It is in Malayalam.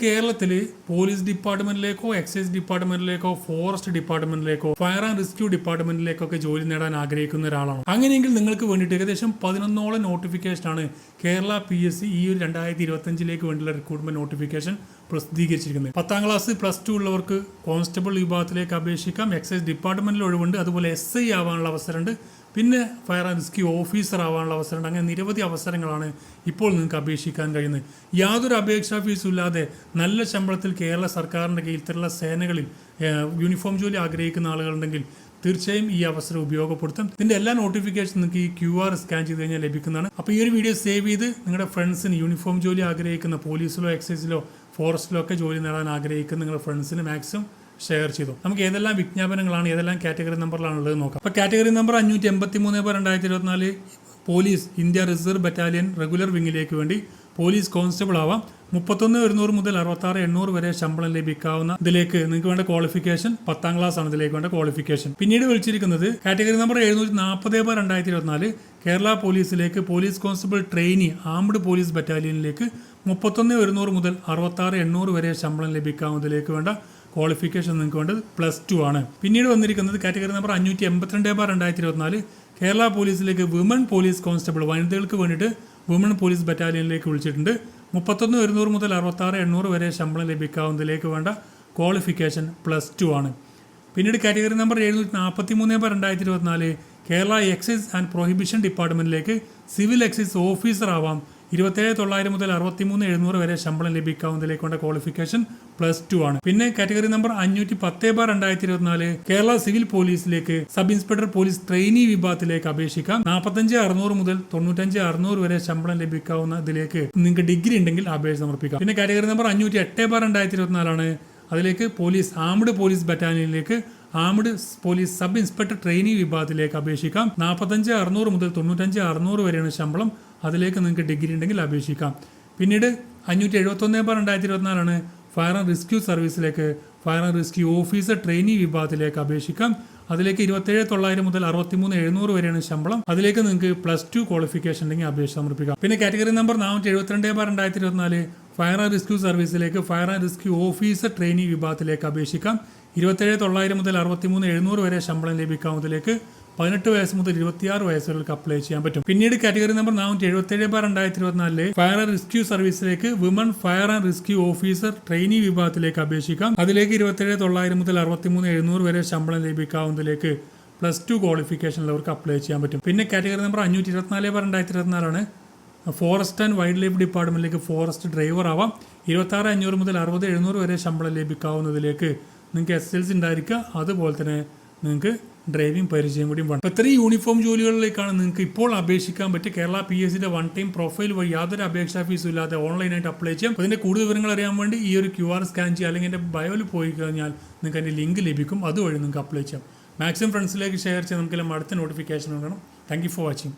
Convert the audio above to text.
കേരളത്തിൽ പോലീസ് ഡിപ്പാർട്ട്മെന്റിലേക്കോ എക്സൈസ് ഡിപ്പാർട്ട്മെന്റിലേക്കോ ഫോറസ്റ്റ് ഡിപ്പാർട്ട്മെന്റിലേക്കോ ഫയർ ആൻഡ് റെസ്ക്യൂ ഡിപ്പാർട്ട്മെന്റിലേക്കോ ഒക്കെ ജോലി നേടാൻ ആഗ്രഹിക്കുന്ന ഒരാളാണ്. അങ്ങനെയെങ്കിൽ നിങ്ങൾക്ക് വേണ്ടിയിട്ട് ഏകദേശം പതിനൊന്നോളം നോട്ടിഫിക്കേഷനാണ് കേരള പി എസ് സി ഈ ഒരു രണ്ടായിരത്തി ഇരുപത്തഞ്ചിലേക്ക് വേണ്ടിയുള്ള റിക്രൂട്ട്മെന്റ് നോട്ടിഫിക്കേഷൻ പ്രസിദ്ധീകരിച്ചിരിക്കുന്നത്. പത്താം ക്ലാസ് പ്ലസ് ടു ഉള്ളവർക്ക് കോൺസ്റ്റബിൾ വിഭാഗത്തിലേക്ക് അപേക്ഷിക്കാം. എക്സൈസ് ഡിപ്പാർട്ട്മെന്റിൽ ഒഴിവുണ്ട്. അതുപോലെ എസ് ഐ ആവാനുള്ള അവസരമുണ്ട്. പിന്നെ ഫയർ ആൻഡ് റെസ്ക്യൂ ഓഫീസർ ആവാനുള്ള അവസരമുണ്ട്. അങ്ങനെ നിരവധി അവസരങ്ങളാണ് ഇപ്പോൾ നിങ്ങൾക്ക് അപേക്ഷിക്കാൻ കഴിയുന്നത്. യാതൊരു അപേക്ഷാ ഫീസും ഇല്ലാതെ നല്ല ശമ്പളത്തിൽ കേരള സർക്കാരിന്റെ കീഴിലുള്ള സേനകളിൽ യൂണിഫോം ജോലി ആഗ്രഹിക്കുന്ന ആളുകളുണ്ടെങ്കിൽ തീർച്ചയായും ഈ അവസരം ഉപയോഗപ്പെടുത്തും. ഇതിന്റെ എല്ലാ നോട്ടിഫിക്കേഷൻ നിങ്ങൾക്ക് ഈ ക്യു ആർ സ്കാൻ ചെയ്ത് കഴിഞ്ഞാൽ ലഭിക്കുന്നതാണ്. അപ്പോൾ ഈ ഒരു വീഡിയോ സേവ് ചെയ്ത് നിങ്ങളുടെ ഫ്രണ്ട്സിന് യൂണിഫോം ജോലി ആഗ്രഹിക്കുന്ന പോലീസിലോ എക്സൈസിലോ ഫോറസ്റ്റിലോ ഒക്കെ ജോലി നേടാൻ ആഗ്രഹിക്കുന്ന നിങ്ങളുടെ ഫ്രണ്ട്സിന് മാക്സിമം ഷെയർ ചെയ്തു. നമുക്ക് ഏതെല്ലാം വിജ്ഞാപനങ്ങളാണ് ഏതെല്ലാം കാറ്റഗറി നമ്പറിലാണ് ഉള്ളത് നോക്കാം. അപ്പോൾ കാറ്റഗറി നമ്പർ അഞ്ഞൂറ്റി എൺപത്തി മൂന്ന് പേർ രണ്ടായിരത്തി ഇരുപത്തിനാല് police India reserve battalion regular വിങ്ങിലേക്ക് വേണ്ടി പോലീസ് കോൺസ്റ്റബിൾ ആവാം. മുപ്പത്തൊന്ന് ഒരുന്നൂറ് മുതൽ അറുപത്താറ് എണ്ണൂറ് വരെ ശമ്പളം ലഭിക്കാവുന്ന ഇതിലേക്ക് നിങ്ങൾക്ക് വേണ്ട ക്വാളിഫിക്കേഷൻ പത്താം ക്ലാസ് ആണ് ഇതിലേക്ക് വേണ്ട ക്വാളിഫിക്കേഷൻ. പിന്നീട് വിളിച്ചിരിക്കുന്നത് കാറ്റഗറി നമ്പർ എഴുന്നൂറ്റി നാൽപ്പത് ബാർ രണ്ടായിരത്തി ഇരുപത്തിനാല് Kerala പോലീസിലേക്ക് police constable trainee armed police ബറ്റാലിയനിലേക്ക് മുപ്പത്തൊന്ന് ഒരുന്നൂറ് മുതൽ അറുപത്താറ് എണ്ണൂറ് വരെ ശമ്പളം ലഭിക്കാവുന്നതിലേക്ക് വേണ്ട ക്വാളിഫിക്കേഷൻ നിങ്ങൾക്ക് വേണ്ടത് പ്ലസ് ടു ആണ്. പിന്നീട് വന്നിരിക്കുന്നത് കാറ്റഗറി നമ്പർ അഞ്ഞൂറ്റി എൺപത്തിരണ്ട് ബാർ രണ്ടായിരത്തി ഇരുപത്തിനാല് കേരള പോലീസിലേക്ക് വിമൺ പോലീസ് കോൺസ്റ്റബിൾ വനിതകൾക്ക് വേണ്ടിയിട്ട് വിമൺ പോലീസ് ബറ്റാലിയനിലേക്ക് വിളിച്ചിട്ടുണ്ട്. മുപ്പത്തൊന്ന് ഒരുന്നൂറ് മുതൽ അറുപത്താറ് എണ്ണൂറ് വരെ ശമ്പളം ലഭിക്കാവുന്നതിലേക്ക് വേണ്ട ക്വാളിഫിക്കേഷൻ പ്ലസ് ടു ആണ്. പിന്നീട് കാറ്റഗറി നമ്പർ എഴുന്നൂറ്റി നാൽപ്പത്തി മൂന്ന് ബാർ രണ്ടായിരത്തി ഇരുപത്തിനാല് കേരള എക്സൈസ് ആൻഡ് പ്രൊഹിബിഷൻ ഡിപ്പാർട്ട്മെന്റിലേക്ക് സിവിൽ എക്സൈസ് ഓഫീസർ ആവാം. ഇരുപത്തേഴ് തൊള്ളായിരം മുതൽ അറുപത്തിമൂന്ന് എഴുന്നൂറ് വരെ ശമ്പളം ലഭിക്കാവുന്നതിലേക്കുള്ള ക്വാളിഫിക്കേഷൻ പ്ലസ് ടു ആണ്. പിന്നെ കാറ്റഗറി നമ്പർ അഞ്ഞൂറ്റി പത്ത് ബാർ രണ്ടായിരത്തി ഇരുപത്തിനാല് കേരള സിവിൽ പോലീസിലേക്ക് സബ് ഇൻസ്പെക്ടർ പോലീസ് ട്രെയിനി വിഭാഗത്തിലേക്ക് അപേക്ഷിക്കാം. നാൽപ്പത്തഞ്ച് അറുന്നൂറ് മുതൽ തൊണ്ണൂറ്റഞ്ച് അറുന്നൂറ് വരെ ശമ്പളം ലഭിക്കാവുന്ന ഇതിലേക്ക് നിങ്ങൾക്ക് ഡിഗ്രി ഉണ്ടെങ്കിൽ അപേക്ഷ സമർപ്പിക്കാം. പിന്നെ കാറ്റഗറി നമ്പർ അഞ്ഞൂറ്റി എട്ട് ബാർ രണ്ടായിരത്തി ഇരുപത്തിനാലാണ് അതിലേക്ക് police armed police ബറ്റാലിയനിലേക്ക് armed police sub inspector trainee വിഭാഗത്തിലേക്ക് അപേക്ഷിക്കാം. നാൽപ്പത്തഞ്ച് അറുന്നൂറ് മുതൽ തൊണ്ണൂറ്റഞ്ച് അറുന്നൂറ് വരെയാണ് ശമ്പളം. അതിലേക്ക് നിങ്ങൾക്ക് ഡിഗ്രി ഉണ്ടെങ്കിൽ അപേക്ഷിക്കാം. പിന്നീട് അഞ്ഞൂറ്റി എഴുപത്തൊന്ന് ബാർ രണ്ടായിരത്തി ഇരുപത്തിനാലാണ് fire and rescue സർവീസിലേക്ക് fire and rescue officer trainee വിഭാഗത്തിലേക്ക് അപേക്ഷിക്കാം. അതിലേക്ക് ഇരുപത്തേഴ് തൊള്ളായിരം മുതൽ അറുപത്തിമൂന്ന് എഴുന്നൂറ് വരെയാണ് ശമ്പളം. അതിലേക്ക് നിങ്ങൾക്ക് പ്ലസ് ടു ക്വാളിഫിക്കേഷൻ ഉണ്ടെങ്കിൽ അപേക്ഷ സമർപ്പിക്കാം. പിന്നെ കാറ്റഗറി നമ്പർ നാനൂറ്റി എഴുപത്തിരണ്ട് ബാർ രണ്ടായിരത്തി ഇരുപത്തിനാല് fire and rescue സർവീസിലേക്ക് fire and rescue officer trainee വിഭാഗത്തിലേക്ക് അപേക്ഷിക്കാം. ഇരുപത്തേഴ് തൊള്ളായിരം മുതൽ അറുപത്തിമൂന്ന് എഴുന്നൂറ് വരെ ശമ്പളം ലഭിക്കാവുന്നതിലേക്ക് പതിനെട്ട് വയസ്സ് മുതൽ ഇരുപത്തിയാറ് വയസ്സുകൾക്ക് അപ്ലൈ ചെയ്യാൻ പറ്റും. പിന്നീട് കാറ്റഗറി നമ്പർ നാനൂറ്റി എഴുപത്തേഴ് ബാർ രണ്ടായിരത്തി ഇരുപത്തിനാലിലെ fire and rescue സർവീസിലേക്ക് women fire and rescue officer trainee വിഭാഗത്തിലേക്ക് അപേക്ഷിക്കാം. അതിലേക്ക് ഇരുപത്തേഴ് തൊള്ളായിരം മുതൽ അറുപത്തിമൂന്ന് എഴുന്നൂറ് വരെ ശമ്പളം ലഭിക്കാവുന്നതിലേക്ക് പ്ലസ് ടു ക്വാളിഫിക്കേഷനുള്ളവർക്ക് അപ്ലൈ ചെയ്യാൻ പറ്റും. പിന്നെ കാറ്റഗറി നമ്പർ അഞ്ഞൂറ്റി ഇരുപത്തിനാല് ബാർ രണ്ടായിരത്തി ഇരുപത്തിനാലാണ് ഫോറസ്റ്റ് ആൻഡ് വൈൽഡ് ലൈഫ് ഡിപ്പാർട്ട്മെന്റിലേക്ക് ഫോറസ്റ്റ് ഡ്രൈവർ ആവാം. ഇരുപത്താറ് അഞ്ഞൂറ് മുതൽ അറുപത് എഴുന്നൂറ് വരെ ശമ്പളം ലഭിക്കാവുന്നതിലേക്ക് നിങ്ങൾക്ക് എസ് എൽ സി ഉണ്ടായിരിക്കുക. അതുപോലെ തന്നെ നിങ്ങൾക്ക് ഡ്രൈവിംഗ് പരിചയം കൂടി വേണം. ഇത്രയും യൂണിഫോം ജോലികളിലേക്കാണ് നിങ്ങൾക്ക് ഇപ്പോൾ അപേക്ഷിക്കാൻ പറ്റിയ കേരള പി എസ് സിയുടെ വൺ ടൈം പ്രൊഫൈൽ വഴി യാതൊരു അപേക്ഷാ ഫീസും ഇല്ലാതെ ഓൺലൈനായിട്ട് അപ്ലൈ ചെയ്യാം. അതിന്റെ കൂടുതൽ വിവരങ്ങൾ അറിയാൻ വേണ്ടി ഈ ഒരു ക്യു ആർ സ്കാൻ ചെയ്യുക അല്ലെങ്കിൽ എന്റെ ബയോയിൽ പോയി കഴിഞ്ഞാൽ നിങ്ങൾക്ക് അതിന്റെ ലിങ്ക് ലഭിക്കും. അതുവഴി നിങ്ങൾക്ക് അപ്ലൈ ചെയ്യാം. മാക്സിമം ഫ്രണ്ട്സിലേക്ക് ഷെയർ ചെയ്യാൻ നമുക്കെല്ലാം അടുത്ത നോട്ടിഫിക്കേഷൻ വേണം താങ്ക് യു ഫോർ വാച്ചിങ്